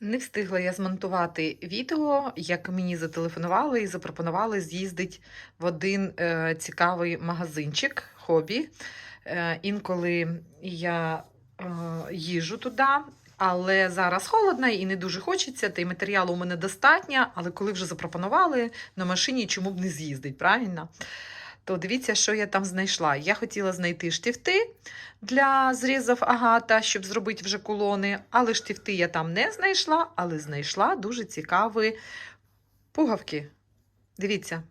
Не встигла я змонтувати відео, як мені зателефонували і запропонували з'їздити в один е, цікавий магазинчик хобі. Е, інколи я е, їжу туди, але зараз холодно і не дуже хочеться, та й матеріалу у мене достатньо, але коли вже запропонували на машині, чому б не з'їздить, правильно? То дивіться, що я там знайшла. Я хотіла знайти штифти для зрізів агата, щоб зробити вже кулони, але штифти я там не знайшла, але знайшла дуже цікаві пугавки. Дивіться,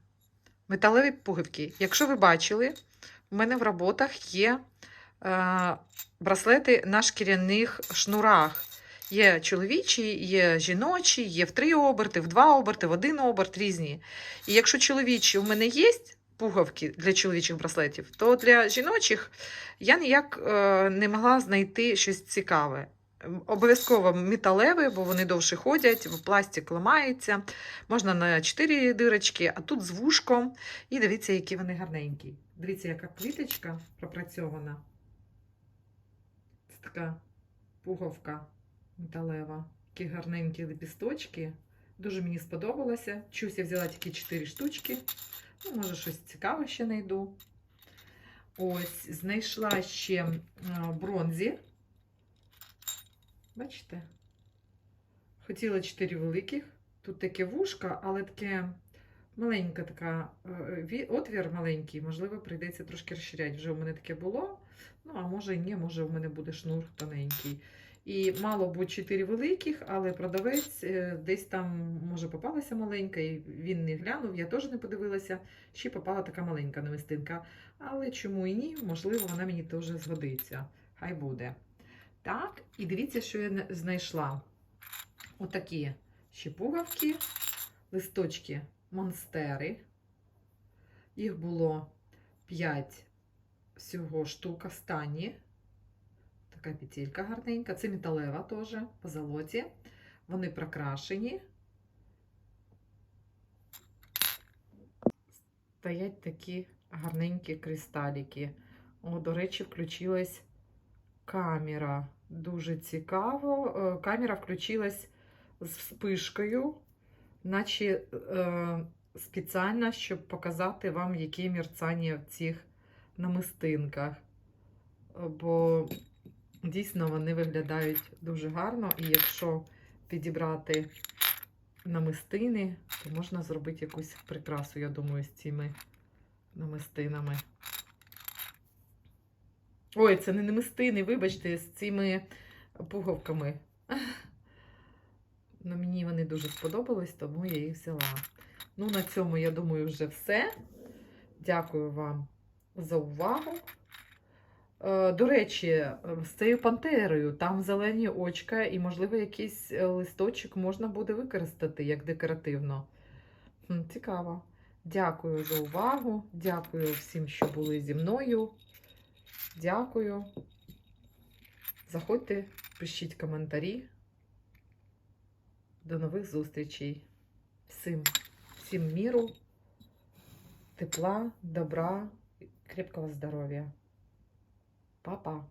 металеві пугавки. Якщо ви бачили, в мене в роботах є е, браслети на шкіряних шнурах. Є чоловічі, є жіночі, є в три оберти, в два оберти, в один оберт різні. І якщо чоловічі у мене є пугавки для чоловічих браслетів, то для жіночих я ніяк е, не могла знайти щось цікаве. Обов'язково металеві, бо вони довше ходять, пластик ламається. Можна на 4 дирочки, а тут з вушком. І дивіться, які вони гарненькі. Дивіться, яка квіточка пропрацьована. Це така пуговка металева. Такі гарненькі лепісточки. Дуже мені сподобалося. Чусь я взяла тільки 4 штучки. Ну, може, щось цікаве ще знайду. Ось, знайшла ще бронзі. Бачите? Хотіла чотири великих. Тут таке вушка, але таке маленька така е, отвір маленький, можливо, прийдеться трошки розширяти. Вже у мене таке було. Ну, а може і ні, може у мене буде шнур тоненький. І мало бути 4 великих, але продавець е, десь там, може, попалася маленька, і він не глянув, я теж не подивилася. Ще попала така маленька намистинка. Але чому і ні? Можливо, вона мені теж згодиться. Хай буде. Так, і дивіться, що я знайшла. Отакі ще пугавки, листочки монстери. Їх було 5 всього штук останні. Така петелька гарненька. Це металева теж, по золоті. Вони прокрашені. Стоять такі гарненькі кристаліки. О, до речі, включилась камера. Дуже цікаво. Е, Камера включилась з вспишкою, наче е, спеціально, щоб показати вам, які мерцання в цих намистинках. Бо дійсно вони виглядають дуже гарно, і якщо підібрати намистини, то можна зробити якусь прикрасу, я думаю, з цими намистинами. Ой, це не намистини, вибачте, з цими пуговками. Ну, мені вони дуже сподобались, тому я їх взяла. Ну, на цьому, я думаю, вже все. Дякую вам за увагу. Е, До речі, е, з цією пантерою там зелені очка, і, можливо, якийсь е, листочок можна буде використати як декоративно. Цікаво. Дякую за увагу. Дякую всім, що були зі мною. Дякую. Заходьте, пишіть коментарі. До нових зустрічей. Всім, всім міру, тепла, добра, крепкого здоров'я. Па-па!